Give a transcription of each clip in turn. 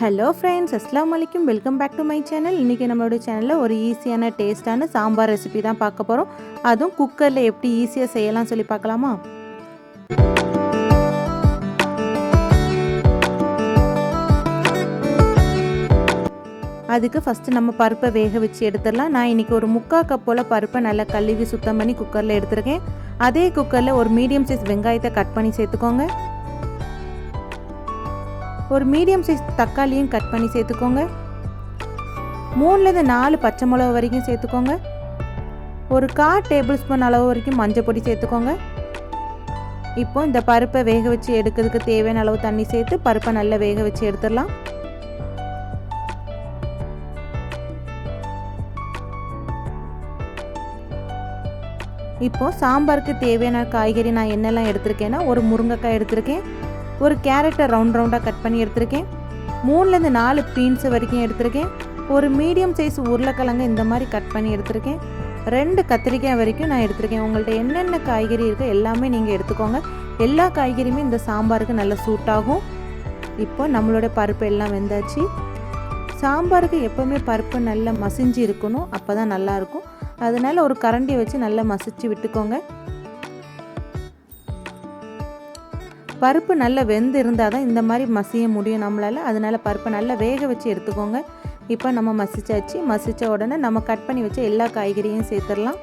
Hello friends அஸ்லாம் வலைக்கும் welcome back to my channel இன்றைக்கி நம்மளோட சேனலில் ஒரு ஈஸியான டேஸ்ட்டான சாம்பார் ரெசிபி தான் பார்க்க போகிறோம் அதுவும் குக்கரில் எப்படி ஈஸியாக செய்யலாம் சொல்லி பார்க்கலாமா? அதுக்கு ஃபஸ்ட்டு நம்ம பருப்பை வேக வச்சு எடுத்துடலாம். நான் இன்றைக்கி ஒரு முக்கால் கப் போல் பருப்பை நல்லா கழுவி சுத்தம் பண்ணி குக்கரில் எடுத்துருக்கேன். அதே குக்கரில் ஒரு மீடியம் சைஸ் வெங்காயத்தை கட் பண்ணி சேர்த்துக்கோங்க. ஒரு மீடியம் சைஸ் தக்காளியும் கட் பண்ணி சேர்த்துக்கோங்க. மூணுலேருந்து நாலு பச்சை மிளகு வரைக்கும் சேர்த்துக்கோங்க. ஒரு கால் டேபிள் ஸ்பூன் அளவு வரைக்கும் மஞ்சள் பொடி சேர்த்துக்கோங்க. இப்போ இந்த பருப்பை வேக வச்சு எடுக்கிறதுக்கு தேவையான அளவு தண்ணி சேர்த்து பருப்பை நல்லா வேக வச்சு எடுத்துடலாம். இப்போ சாம்பாருக்கு தேவையான காய்கறி நான் என்னெல்லாம் எடுத்திருக்கேன்னா ஒரு முருங்கைக்காய் எடுத்திருக்கேன். ஒரு கேரட்டை ரவுண்ட் ரவுண்டாக கட் பண்ணி எடுத்திருக்கேன். மூணுலேருந்து நாலு பீன்ஸ் வரைக்கும் எடுத்திருக்கேன். ஒரு மீடியம் சைஸ் உருளைக்கிழங்கு இந்த மாதிரி கட் பண்ணி எடுத்திருக்கேன். ரெண்டு கத்திரிக்காய் வரைக்கும் நான் எடுத்திருக்கேன். உங்கள்கிட்ட என்னென்ன காய்கறி இருக்கோ எல்லாமே நீங்கள் எடுத்துக்கோங்க. எல்லா காய்கறியுமே இந்த சாம்பாருக்கு நல்லா சூட் ஆகும். இப்போ நம்மளோட பருப்பு எல்லாம் வெந்தாச்சு. சாம்பாருக்கு எப்போவுமே பருப்பு நல்லா மசிஞ்சு இருக்கணும். அப்போ தான் நல்லாயிருக்கும் அதனால் ஒரு கரண்டி வச்சு நல்லா மசிச்சு விட்டுக்கோங்க. பருப்பு நல்லா வெந்து இருந்தால் தான் இந்த மாதிரி மசிய முடியும் நம்மளால். அதனால் பருப்பை நல்லா வேக வச்சு எடுத்துக்கோங்க. இப்போ நம்ம மசிச்சாச்சு. மசித்த உடனே நம்ம கட் பண்ணி வச்ச எல்லா காய்கறியும் சேர்த்துடலாம்.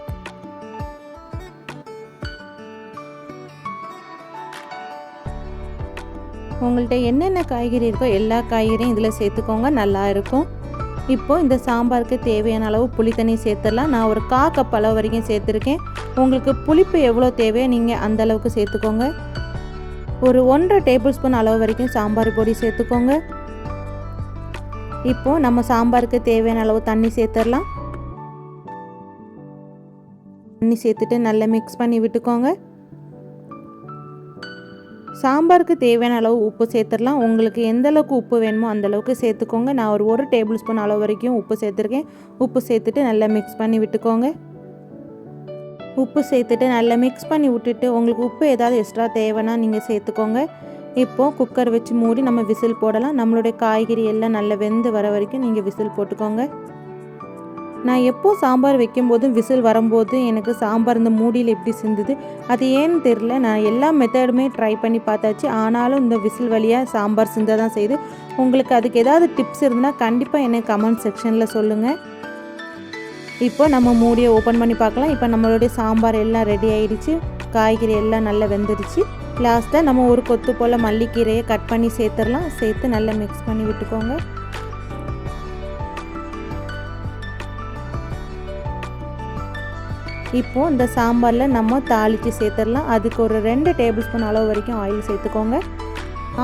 உங்கள்கிட்ட என்னென்ன காய்கறி இருக்கோ எல்லா காய்கறியும் இதில் சேர்த்துக்கோங்க. நல்லா இருக்கும். இப்போது இந்த சாம்பாருக்கு தேவையான அளவு புளி தண்ணி சேர்த்துடலாம். நான் ஒரு கா கப் அளவு வரைக்கும் சேர்த்துருக்கேன். உங்களுக்கு புளிப்பு எவ்வளோ தேவையோ நீங்கள் அந்த அளவுக்கு சேர்த்துக்கோங்க. ஒரு ஒன்றரை டேபிள் ஸ்பூன் அளவு வரைக்கும் சாம்பார் பொடி சேர்த்துக்கோங்க. இப்போது நம்ம சாம்பாருக்கு தேவையான அளவு தண்ணி சேர்த்துடலாம். தண்ணி சேர்த்துட்டு நல்லா மிக்ஸ் பண்ணி விட்டுக்கோங்க. சாம்பாருக்கு தேவையான அளவு உப்பு சேர்த்துடலாம். உங்களுக்கு எந்த அளவுக்கு உப்பு வேணுமோ அந்தளவுக்கு சேர்த்துக்கோங்க. நான் ஒரு ஒரு டேபிள் ஸ்பூன் அளவு வரைக்கும் உப்பு சேர்த்துருக்கேன். உப்பு சேர்த்துட்டு நல்லா மிக்ஸ் பண்ணி விட்டுக்கோங்க. உப்பு சேர்த்துட்டு நல்லா மிக்ஸ் பண்ணி விட்டுட்டு உங்களுக்கு உப்பு ஏதாவது எக்ஸ்ட்ரா தேவைன்னா நீங்கள் சேர்த்துக்கோங்க. இப்போது குக்கர் வச்சு மூடி நம்ம விசில் போடலாம். நம்மளுடைய காய்கறி எல்லாம் நல்லா வெந்து வர வரைக்கும் நீங்கள் விசில் போட்டுக்கோங்க. நான் எப்போ சாம்பார் வைக்கும்போதும் விசில் வரும்போது எனக்கு சாம்பார் இந்த மூடியில் எப்படி சிந்துது அது ஏன்னு தெரில நான் எல்லா மெத்தடுமே ட்ரை பண்ணி பார்த்தாச்சு. ஆனாலும் இந்த விசில் வழியாக சாம்பார் சிந்த தான் செய்யுது உங்களுக்கு அதுக்கு ஏதாவது டிப்ஸ் இருந்தால் கண்டிப்பாக எனக்கு கமெண்ட் செக்ஷனில் சொல்லுங்கள் இப்போ நம்ம மூடியை ஓப்பன் பண்ணி பார்க்கலாம். இப்போ நம்மளுடைய சாம்பார் எல்லாம் ரெடி ஆயிடுச்சு. காய்கறி எல்லாம் நல்லா வெந்துடுச்சு லாஸ்ட்டாக நம்ம ஒரு கொத்து போல் மல்லிக்கீரையை கட் பண்ணி சேர்த்துடலாம். சேர்த்து நல்லா மிக்ஸ் பண்ணி விட்டுக்கோங்க. இப்போது இந்த சாம்பாரில் நம்ம தாளித்து சேர்த்துடலாம். அதுக்கு ஒரு ரெண்டு டேபிள் ஸ்பூன் அளவு வரைக்கும் ஆயில் சேர்த்துக்கோங்க.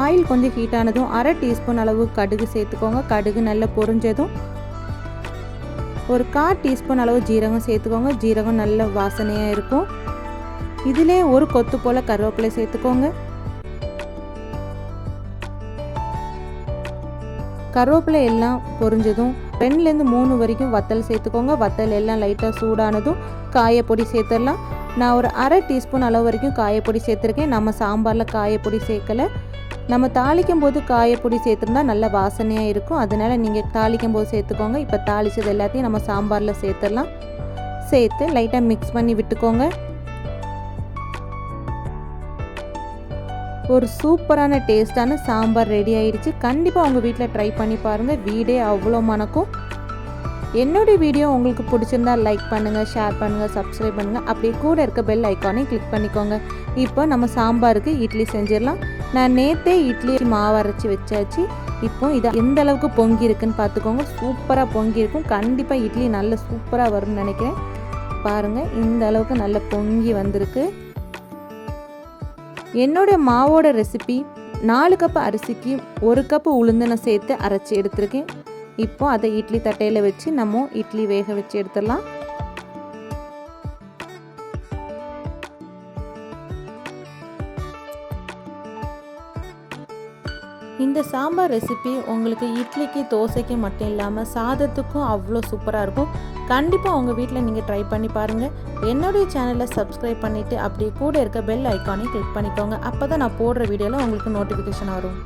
ஆயில் கொஞ்சம் ஹீட் ஆனதும் அரை டீஸ்பூன் அளவு கடுகு சேர்த்துக்கோங்க. கடுகு நல்லா பொரிஞ்சதும் ஒரு கால் டீஸ்பூன் அளவு ஜீரகம் சேர்த்துக்கோங்க. ஜீரகம் நல்ல வாசனையாக இருக்கும். இதிலே ஒரு கொத்து போல் கருவேப்பிலை சேர்த்துக்கோங்க. கருவேப்பிலை எல்லாம் பொரிஞ்சதும் ரெண்டுலேருந்து மூணு வரைக்கும் வத்தல் சேர்த்துக்கோங்க. வத்தல் எல்லாம் லைட்டாக சூடானதும் காயப்பொடி சேர்த்துடலாம். நான் ஒரு அரை டீஸ்பூன் அளவு வரைக்கும் காயப்பொடி சேர்த்துருக்கேன். நம்ம சாம்பாரில் காயப்பொடி சேர்க்கலை. நம்ம தாளிக்கும் போது காயப்பொடி சேர்த்துருந்தா நல்ல வாசனையாக இருக்கும். அதனால் நீங்கள் தாளிக்கும் போது சேர்த்துக்கோங்க. இப்போ தாளித்தது எல்லாத்தையும் நம்ம சாம்பாரில் சேர்த்துடலாம். சேர்த்து லைட்டாக மிக்ஸ் பண்ணி விட்டுக்கோங்க. ஒரு சூப்பரான டேஸ்டான சாம்பார் ரெடி ஆயிடுச்சு. கண்டிப்பாக உங்கள் வீட்டில் ட்ரை பண்ணி பாருங்கள் வீடே அவ்வளோ மணக்கும். என்னுடைய வீடியோ உங்களுக்கு பிடிச்சிருந்தா லைக் பண்ணுங்கள் ஷேர் பண்ணுங்கள் சப்ஸ்கிரைப் பண்ணுங்கள் அப்படியே கூட இருக்க பெல் ஐக்கானையும் கிளிக் பண்ணிக்கோங்க. இப்போ நம்ம சாம்பாருக்கு இட்லி செஞ்சிடலாம். நான் நேற்றே இட்லி மாவு அரைச்சி வச்சாச்சு. இப்போ இதை எந்த அளவுக்கு பொங்கி இருக்குன்னு பார்த்துக்கோங்க. சூப்பராக பொங்கி இருக்கும் கண்டிப்பாக இட்லி நல்ல சூப்பராக வரும்னு நினைக்கிறேன். பாருங்கள் இந்த அளவுக்கு நல்ல பொங்கி வந்திருக்கு. என்னுடைய மாவோட ரெசிபி நாலு கப் அரிசிக்கு ஒரு கப் உளுந்தனை சேர்த்து அரைச்சி எடுத்திருக்கேன். இப்போ அதை இட்லி தட்டையில் வச்சு நம்ம இட்லி வேக வச்சு எடுத்துடலாம். இந்த சாம்பார் ரெசிபி உங்களுக்கு இட்லிக்கு தோசைக்கு மட்டும் இல்லாமல் சாதத்துக்கும் அவ்வளோ சூப்பராக இருக்கும். கண்டிப்பாக உங்கள் வீட்டில் நீங்கள் ட்ரை பண்ணி பாருங்கள் என்னுடைய சேனலை சப்ஸ்கிரைப் பண்ணிவிட்டு அப்படியே கூட இருக்க பெல் ஐக்கானையும் கிளிக் பண்ணிக்கோங்க. அப்போ தான் நான் போடுற வீடியோவில் உங்களுக்கு நோட்டிஃபிகேஷன் வரும்.